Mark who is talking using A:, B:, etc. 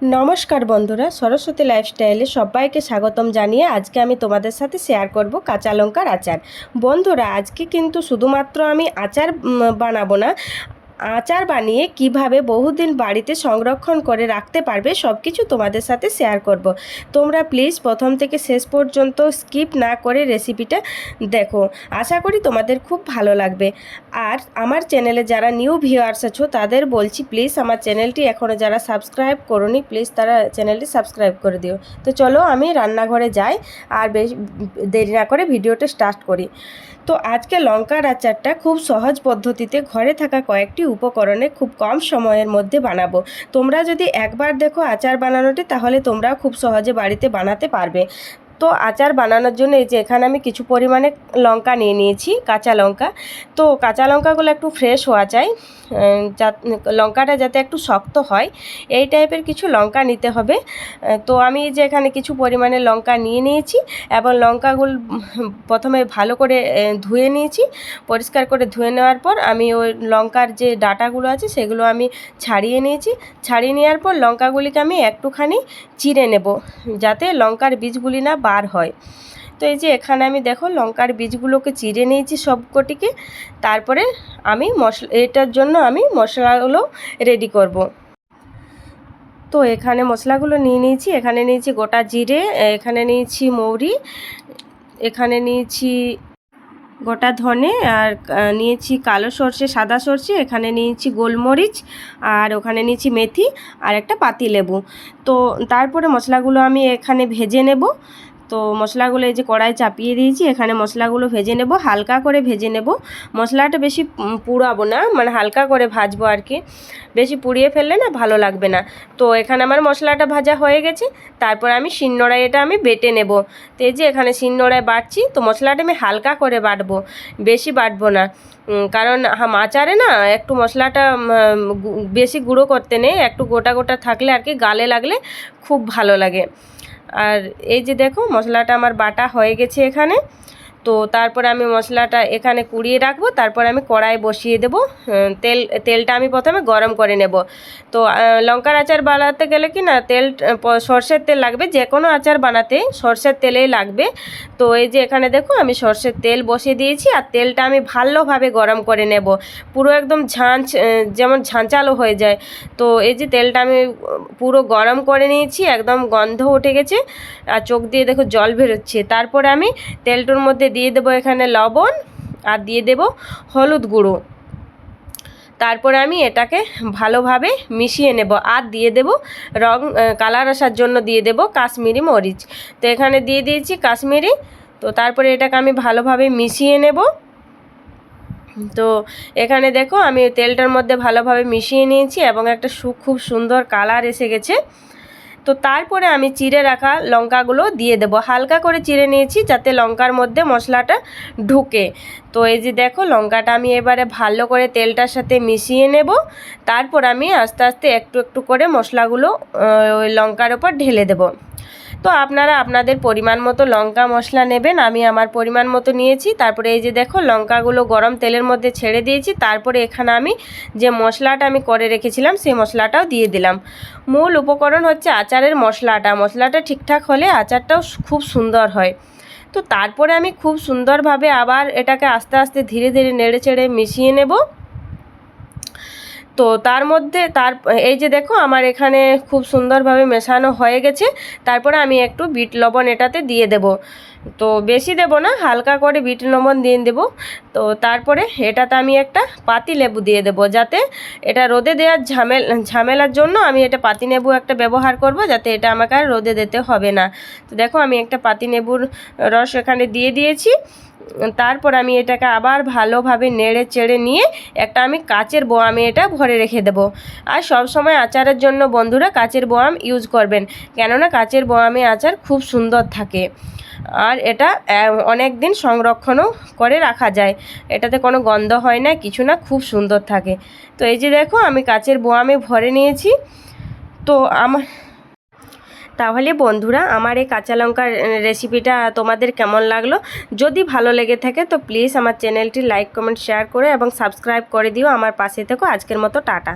A: নমস্কার বন্ধুরা, সরস্বতী লাইফস্টাইলে সবাইকে স্বাগতম জানিয়ে আজকে আমি তোমাদের সাথে শেয়ার করব কাঁচা লঙ্কার আচার। বন্ধুরা, আজকে কিন্তু শুধুমাত্র আমি আচার বানাবো না আচার বানিয়ে কীভাবে বহুদিন বাড়িতে সংরক্ষণ করে রাখতে পারবে সব কিছু তোমাদের সাথে শেয়ার করব। তোমরা প্লিজ প্রথম থেকে শেষ পর্যন্ত স্কিপ না করে রেসিপিটা দেখো। আশা করি তোমাদের খুব ভালো লাগবে। আর আমার চ্যানেলে যারা নিউ ভিউয়ার্স আছো, তাদের বলছি প্লিজ আমার চ্যানেলটি এখনও যারা সাবস্ক্রাইব করনি প্লিজ তারা চ্যানেলটি সাবস্ক্রাইব করে দিও। তো চলো আমি রান্নাঘরে যাই আর বেশ দেরি না করে ভিডিওটা স্টার্ট করি। তো আজকে লঙ্কার আচারটা খুব সহজ পদ্ধতিতে ঘরে থাকা কয়েকটি উপকরণে খুব কম সময়ের মধ্যে বানাবো। তোমরা যদি একবার দেখো আচার বানানোটি, তাহলে তোমরাও খুব সহজে বাড়িতে বানাতে পারবে। তো আচার বানানোর জন্য এই যে এখানে আমি কিছু পরিমাণে লঙ্কা নিয়ে নিয়েছি কাঁচা লঙ্কা। তো কাঁচা লঙ্কাগুলো একটু ফ্রেশ হওয়া চাই উম, যা- লঙ্কাটা যাতে একটু শক্ত হয় এই টাইপের কিছু লঙ্কা নিতে হবে। তো আমি যে এখানে কিছু পরিমাণে লঙ্কা নিয়ে নিয়েছি এবং লঙ্কাগুলো প্রথমে ভালো করে ধুয়ে নিয়েছি। পরিষ্কার করে ধুয়ে নেওয়ার পর আমি ওই লঙ্কার যে ডাটাগুলো আছে সেগুলো আমি ছাড়িয়ে নিয়েছি। ছাড়িয়ে নেওয়ার পর লঙ্কাগুলিকে আমি একটুখানি চিড়ে নেব যাতে লঙ্কার বীজগুলি না বার হয়। তো এই যে এখানে আমি দেখো লঙ্কার বীজগুলোকে চিড়ে নিয়েছি সবকটিকে। তারপরে আমি মশলা, এটার জন্য আমি মশলাগুলো রেডি করব। তো এখানে মশলাগুলো নিয়ে নিয়েছি, এখানে নিয়েছি গোটা জিরে, এখানে নিয়েছি মৌরি, এখানে নিয়েছি গোটা ধনে, আর নিয়েছি কালো সর্ষে, সাদা সর্ষে, এখানে নিয়েছি গোলমরিচ, আর ওখানে নিয়েছি মেথি, আর একটা পাতি লেবু তো তারপরে মশলাগুলো আমি এখানে ভেজে নেব। তো মশলাগুলো এই যে কড়াই চাপিয়ে দিয়েছি, এখানে মশলাগুলো ভেজে নেব, হালকা করে ভেজে নেব। মশলাটা বেশি পুড়াবো না মানে হালকা করে ভাজবো আর কি। বেশি পুড়িয়ে ফেললে না ভালো লাগবে না। তো এখানে আমার মশলাটা ভাজা হয়ে গেছে, তারপর আমি শিলনোড়ায় এটা আমি বেটে নেব। তো এই যে এখানে শিলনোড়ায় বাটছি, তো মশলাটা আমি হালকা করে বাটবো, বেশি বাটবো না। কারণ আচারে না একটু মশলাটা বেশি গুঁড়ো করতে নেই, একটু গোটা গোটা থাকলে আর কি গালে লাগলে খুব ভালো লাগে। আর এই যে দেখো মশলাটা আমার বাটা হয়ে গেছে এখানে। তো তারপরে আমি মশলাটা এখানে কুড়িয়ে রাখব, তারপর আমি কড়াই বসিয়ে দেবো। তেল, তেলটা আমি প্রথমে গরম করে নেব। তো লঙ্কার আচার বানাতে গেলে কি না, তেল সর্ষের তেল লাগবে যে কোনো আচার বানাতে সর্ষের তেলেই লাগবে। তো এই যে এখানে দেখো, আমি সর্ষের তেল বসিয়ে দিয়েছি, আর তেলটা আমি ভালোভাবে গরম করে নেব। পুরো একদম ঝাঁঝ যেমন ঝাঁচালো হয়ে যায়। তো এই যে তেলটা আমি পুরো গরম করে নিয়েছি, একদম গন্ধ উঠে গেছে, আর চোখ দিয়ে দেখো জল বেরোচ্ছে। তারপরে আমি তেলটার মধ্যে দিয়ে দেবো এখানে লবণ আর দিয়ে দেব হলুদ গুঁড়ো। তারপরে আমি এটাকে ভালোভাবে মিশিয়ে নেব আর দিয়ে দেব রং কালার আসার জন্য দিয়ে দেব কাশ্মীরি মরিচ। তো এখানে দিয়ে দিয়েছি কাশ্মীরি। তো তারপরে এটাকে আমি ভালোভাবে মিশিয়ে নেব। তো এখানে দেখো আমি তেলটার মধ্যে ভালোভাবে মিশিয়ে নিয়েছি এবং একটা খুব সুন্দর কালার এসে গেছে। তো তারপরে আমি চিড়ে রাখা লঙ্কাগুলো দিয়ে দেব। হালকা করে চিড়ে নিয়েছি যাতে লঙ্কার মধ্যে মশলাটা ঢুকে। তো এই যে দেখো, লঙ্কাটা আমি এবারে ভালো করে তেলটার সাথে মিশিয়ে নেব। তারপর আমি আস্তে আস্তে একটু একটু করে মশলাগুলো ওই লঙ্কার ওপর ঢেলে দেব। তো আপনারা আপনাদের পরিমাণ মতো লঙ্কা মশলা নেবেন, আমি আমার পরিমাণ মতো নিয়েছি। তারপরে এই যে দেখো, লঙ্কাগুলো গরম তেলের মধ্যে ছেড়ে দিয়েছি। তারপরে এখানে আমি যে মশলাটা আমি করে রেখেছিলাম, সেই মশলাটাও দিয়ে দিলাম। মূল উপকরণ হচ্ছে আচারের মশলাটা। মশলাটা ঠিকঠাক হলে আচারটাও খুব সুন্দর হয়। তো তারপরে আমি খুব সুন্দরভাবে আবার এটাকে আস্তে আস্তে ধীরে ধীরে নেড়ে চেড়ে মিশিয়ে নেব। তো তার মধ্যে তার, এই যে দেখো আমার এখানে খুব সুন্দরভাবে মেশানো হয়ে গেছে। তারপরে আমি একটু বিট লবণ এটাতে দিয়ে দেব। তো বেশি দেব না, হালকা করে বিট লবণ দিয়ে দেব। তো তারপরে এটাতে আমি একটা পাতি লেবু দিয়ে দেব যাতে এটা রোদে দেওয়ার ঝামেল, ঝামেলার জন্য আমি এটা পাতি লেবু একটা ব্যবহার করব যাতে এটা আমাকে আর রোদে দিতে হবে না। তো দেখো আমি একটা পাতি লেবুর রস এখানে দিয়ে দিয়েছি। তারপর আমি এটাকে আবার ভালোভাবে নেড়ে চেড়ে নিয়ে একটা আমি কাচের বোয়ামে এটা ভরে রেখে দেবো। আর সব সময় আচারের জন্য বন্ধুরা কাচের বোয়াম ইউজ করবেন, কেননা কাচের বোয়ামে আচার খুব সুন্দর থাকে। আর এটা অনেক দিন সংরক্ষণও করে রাখা যায়। এটাতে কোনো গন্ধ হয় না, কিছু না, খুব সুন্দর থাকে। তো এই যে দেখো, আমি কাচের বোয়ামে ভরে নিয়েছি। তো আমার তাহলে বন্ধুরা, আমার এই কাঁচা লঙ্কার রেসিপিটা তোমাদের কেমন লাগল? যদি ভালো লেগে থাকে, তো প্লিজ আমার চ্যানেলটি লাইক কমেন্ট শেয়ার করে এবং সাবস্ক্রাইব করে দিও। আমার পাশে থেকো। আজকের মতো, টাটা।